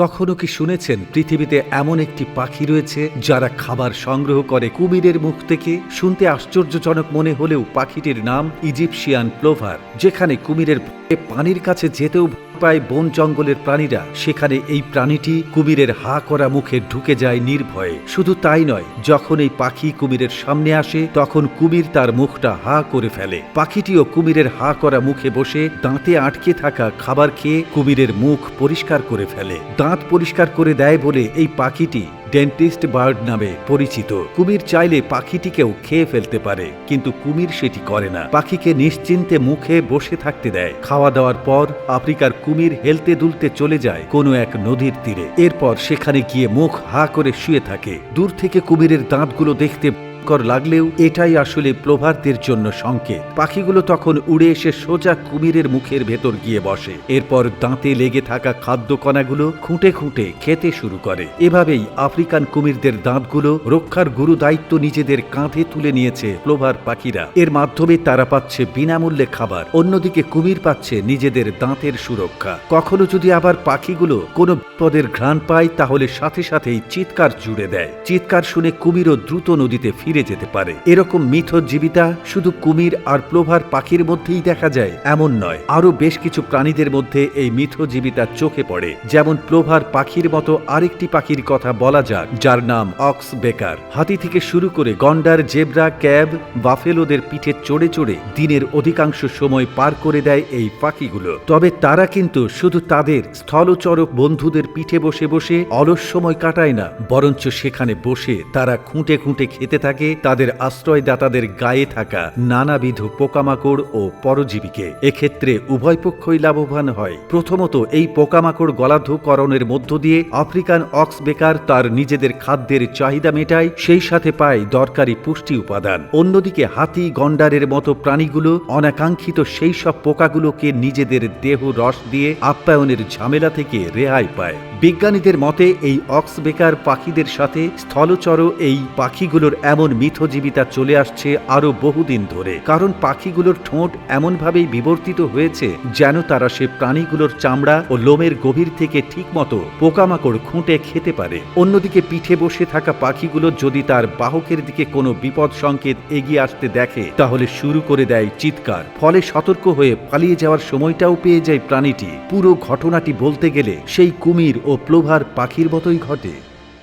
কখনো কি শুনেছেন পৃথিবীতে এমন একটি পাখি রয়েছে যারা খাবার সংগ্রহ করে কুমিরের মুখ থেকে? শুনতে আশ্চর্যজনক মনে হলেও পাখিটির নাম ইজিপশিয়ান প্লোভার যেখানে কুমিরের পানির কাছে যেতেও পায় বন জঙ্গলের প্রাণীরা সেখানে এই প্রাণীটি কুমিরের হা করা মুখে ঢুকে যায় নির্ভয়ে। শুধু তাই নয়, যখন এই পাখি কুমিরের সামনে আসে, তখন কুমির তার মুখটা হা করে ফেলে। পাখিটিও কুমিরের হা করা মুখে বসে দাঁতে আটকে থাকা খাবার খেয়ে কুমিরের মুখ পরিষ্কার করে ফেলে। দাঁত পরিষ্কার করে দেয় বলে এই পাখিটি ডেন্টিস্ট বার্ড নামে পরিচিত। কুমির চাইলে পাখিটিকেও খেয়ে ফেলতে পারে, কিন্তু কুমির সেটি করে না। পাখিকে নিশ্চিন্তে মুখে বসে থাকতে দেয়। খাওয়া দাওয়ার পর আফ্রিকার কুমির হেলতে দুলতে চলে যায় কোনো এক নদীর তীরে। এরপর সেখানে গিয়ে মুখ হা করে শুয়ে থাকে। দূর থেকে কুমিরের দাঁতগুলো দেখতে কর লাগলেও এটাই আসলে প্রভারদের জন্য সংকেত। পাখিগুলো তখন উড়ে এসে সোজা কুমিরের মুখের ভেতর গিয়ে বসে। এরপর দাঁতে লেগে থাকা খাদ্য কণাগুলো খুঁটে খুঁটে খেতে শুরু করে। এভাবেই আফ্রিকান কুমিরদের দাঁতগুলো রক্ষার গুরু দায়িত্ব নিজেদের কাঁধে তুলে নিয়েছে প্লোভার পাখিরা। এর মাধ্যমে তারা পাচ্ছে বিনামূল্যে খাবার, অন্যদিকে কুমির পাচ্ছে নিজেদের দাঁতের সুরক্ষা। কখনো যদি আবার পাখিগুলো কোনো বিপদের ঘ্রাণ পায়, তাহলে সাথে সাথেই চিৎকার জুড়ে দেয়। চিৎকার শুনে কুমিরও দ্রুত নদীতে ফিরে যেতে পারে। এরকম মিথ জীবিতা শুধু কুমির আর প্লোভার পাখির মধ্যেই দেখা যায়, এমন নয়। আরও বেশ কিছু প্রাণীদের মধ্যে এই মিথ জীবিতা চোখে পড়ে। যেমন প্লোভার পাখির মতো আরেকটি পাখির কথা বলা যাক, যার নাম অক্স বেকার হাতি থেকে শুরু করে গন্ডার, জেব্রা, ক্যাব, বাফেলোদের পিঠে চড়ে চড়ে দিনের অধিকাংশ সময় পার করে দেয় এই পাখিগুলো। তবে তারা কিন্তু শুধু তাদের স্থলচরক বন্ধুদের পিঠে বসে বসে অলস সময় কাটায় না, বরঞ্চ সেখানে বসে তারা খুঁটে খুঁটে খেতে থাকে। তাদের আশ্রয়দাতাদের গায়ে থাকা নানাবিধ পোকামাকড় ও পরজীবীকে। এক্ষেত্রে উভয় পক্ষই লাভবান হয়। প্রথমত এই পোকামাকড় গলাধকরণের মধ্য দিয়ে আফ্রিকান অক্স বেকার তার নিজেদের খাদ্যের চাহিদা মেটায়, সেই সাথে পায় দরকারি পুষ্টি উপাদান। অন্যদিকে হাতি, গন্ডারের মতো প্রাণীগুলো অনাকাঙ্ক্ষিত সেই সব পোকাগুলোকে নিজেদের দেহ রস দিয়ে আপ্যায়নের ঝামেলা থেকে রেহাই পায়। বিজ্ঞানীদের মতে, এই অক্স বেকার পাখিদের সাথে স্থলচর এই পাখিগুলোর এমন মিথজীবিতা চলে আসছে আরও বহুদিন ধরে। কারণ পাখিগুলোর ঠোঁট এমনভাবেই বিবর্তিত হয়েছে যেন তারা সে প্রাণীগুলোর চামড়া ও লোমের গভীর থেকে ঠিকমতো পোকামাকড় খুঁটে খেতে পারে। অন্যদিকে পিঠে বসে থাকা পাখিগুলো যদি তার বাহকের দিকে কোনো বিপদ সংকেত এগিয়ে আসতে দেখে, তাহলে শুরু করে দেয় চিৎকার। ফলে সতর্ক হয়ে পালিয়ে যাওয়ার সময়টাও পেয়ে যায় প্রাণীটি। পুরো ঘটনাটি বলতে গেলে সেই কুমির ও প্লোভার পাখির মতোই ঘটে।